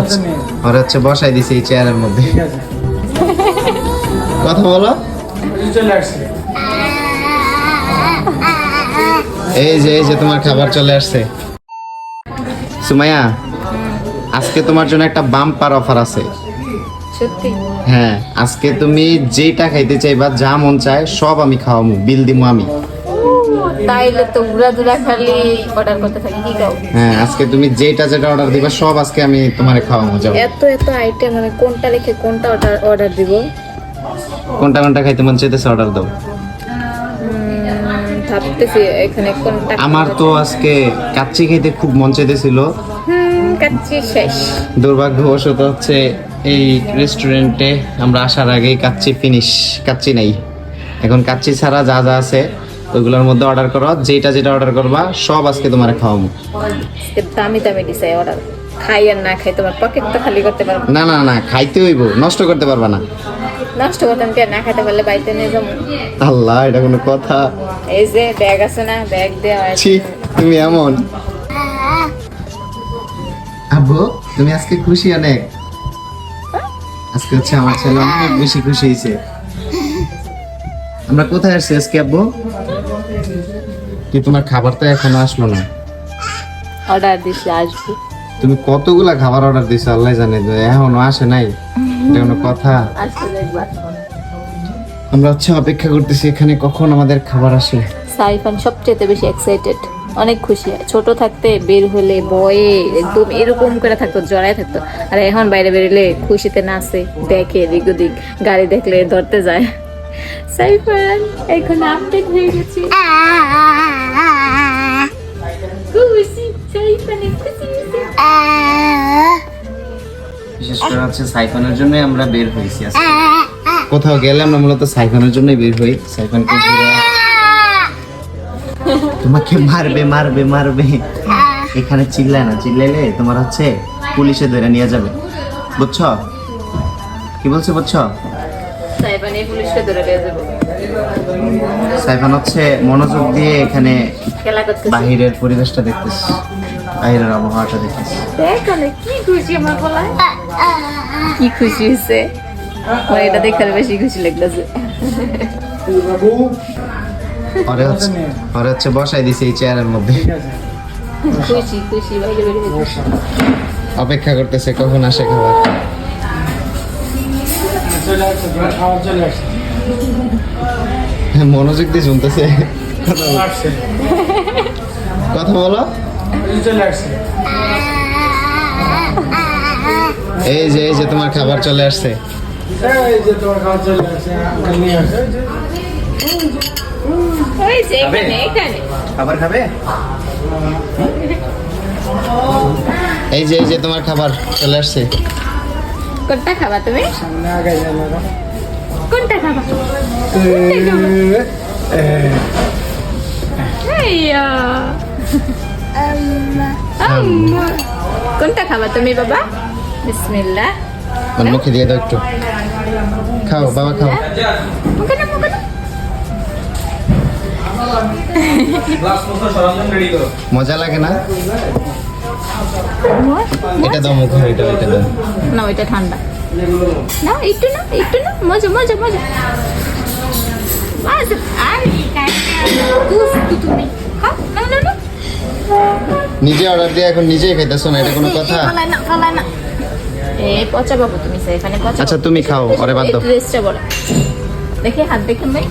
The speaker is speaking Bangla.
হচ্ছে ওরে হচ্ছে বসাই দিছে এই চেয়ারের মধ্যে। কথা বলো। এই যে এই যে তোমার খাবার চলে আসছে। সুমাইয়া আজকে তোমার জন্য একটা বাম্পার অফার আছে। হ্যাঁ আজকে তুমি যেটা খাইতে চাইবা যা মন চায় সব আমি খাওয়াবো বিল দিমু আমি। তাইলে তো ঘুরা খালি অর্ডার করতে থাকি কি খাও? হ্যাঁ আজকে তুমি যেটা যেটা অর্ডার দিবা সব আজকে আমি তোমারে খাওয়াবো যাব এত এত আইটেম আমি কোনটা রেখে কোনটা অর্ডার অর্ডার দিব? কোনটা কোনটা খাইতে মন চাইতেছে অর্ডার দাও। ভাবতেছি এখানে কোনটা আমার তো আজকে কাচ্চি খাইতে খুব মন চাইতেছিল। কাচ্চি শেষ। দুর্ভাগ্যবশত হচ্ছে এই রেস্টুরেন্টে আমরা আসার আগেই কাচ্চি ফিনিশ কাচ্চি নাই। এখন কাচ্চি ছাড়া যা যা আছে ওইগুলোর মধ্যে অর্ডার করো। যেটা যেটা অর্ডার করবা সব আজকে তোমার খাওয়াবো। দামি দামি দিছে অর্ডার খাই আর না খাই তোমার পকেট তো খালি করতে পারব না। না না খাইতে হইব নষ্ট করতে পারবা না। নষ্ট করতাম কি না খাইতে পারলে বাড়িতে নিয়ে যাব। আল্লাহ এটা কোনো কথা। এই যে ব্যাগ আছে না ব্যাগ দেওয়া ছি তুমি এমন। আব্বু তুমি আজকে খুশি অনেক? আজকে হচ্ছে আমার ছেলে অনেক বেশি খুশি হয়েছে। আমরা কোথায় আসছি আজকে আব্বু? কি তোমার খাবার তো এখনও আসলো না? অর্ডার দিছি আসব। তুমি কতগুলা খাবার অর্ডার দিছো আল্লাহ জানে তো এখনও আসে নাই? এটা কোনো কথা? আমরা হচ্ছে অপেক্ষা করতেছি এখানে কখন আমাদের খাবার আসে সাইফান সবচেয়ে বেশি এক্সাইটেড অনেক খুশি। ছোট থাকতে বের হলে বয়ে একদম এরকম করে থাকতো জড়ায় থাকতো। আর এখন বাইরে বেরোলে খুশিতে নাচে দেখে এদিক ওদিক গাড়ি দেখলে ধরতে যায়। সাইফান এখন আপডেট হয়ে গেছে। বিশেষ করে হচ্ছে সাইফানের জন্য আমরা বের হয়েছি কোথাও গেলে আমরা মূলত সাইফানের জন্যই বের হই। সাইফানকে তোমাকে মারবে মারবে মারবে। এখানে চিল্লায় না চিল্লাইলে তোমার হচ্ছে পুলিশে ধরে নিয়ে যাবে। বুঝছ? কি বলছো বুঝছ? সাইফান এই পুলিশকে ধরে নিয়ে যাব। সাইফান হচ্ছে মনোযোগ দিয়ে এখানে বাহিরের পরিবেশটা দেখতেছি। বাহিরের আবহাওয়াটা দেখতেছি। দেখ কি খুশি আমার বলায় কি খুশি হয়েছে। আমার এটা দেখে আরও বেশি খুশি লাগতেছে। বাবু হচ্ছে ওরে হচ্ছে বসাই দিছে এই চেয়ারের মধ্যে। খুশি খুশি বাইরে অপেক্ষা করতেছে কখন আসে খাবার। চলে আসছে খাবার চলে আসছে। মনোযোগ দিয়ে শুনতেছে। কথা বল- আসছে। কথা বলো। এই চলে আসছে। এই যে এই যে তোমার খাবার চলে আসছে। এই যে তোমার খাবার চলে আসছে আঙ্কেল নিয়ে আসছে ওই যে এখানে এখানে। খাবার খাবে? এই যে এই যে তোমার খাবার চলে আসছে। কোনটা খাবা তুমি? সামনে আগে কোনটা খাবা। কোনটা খাবা? তুমি বাবা? বিসমিল্লাহ ওর মুখে দিয়ে দাও একটু। খাও বাবা খাও। মুখে না মুখে না মজা লাগে না? এটা দাও মুখে এটা এটা দাও। না ওইটা ঠান্ডা। না একটু না একটু না মজা মজা মজা। না নিজে অর্ডার দিয়ে এখন নিজেই খাইতেছো না এটা কোনো কথা? ফলাই না এ পচা বাবু তুমি এখানে আচ্ছা তুমি খাও ওরে বাদ দাও। ড্রেসটা বড় দেখে হাত দেখুন ভাই।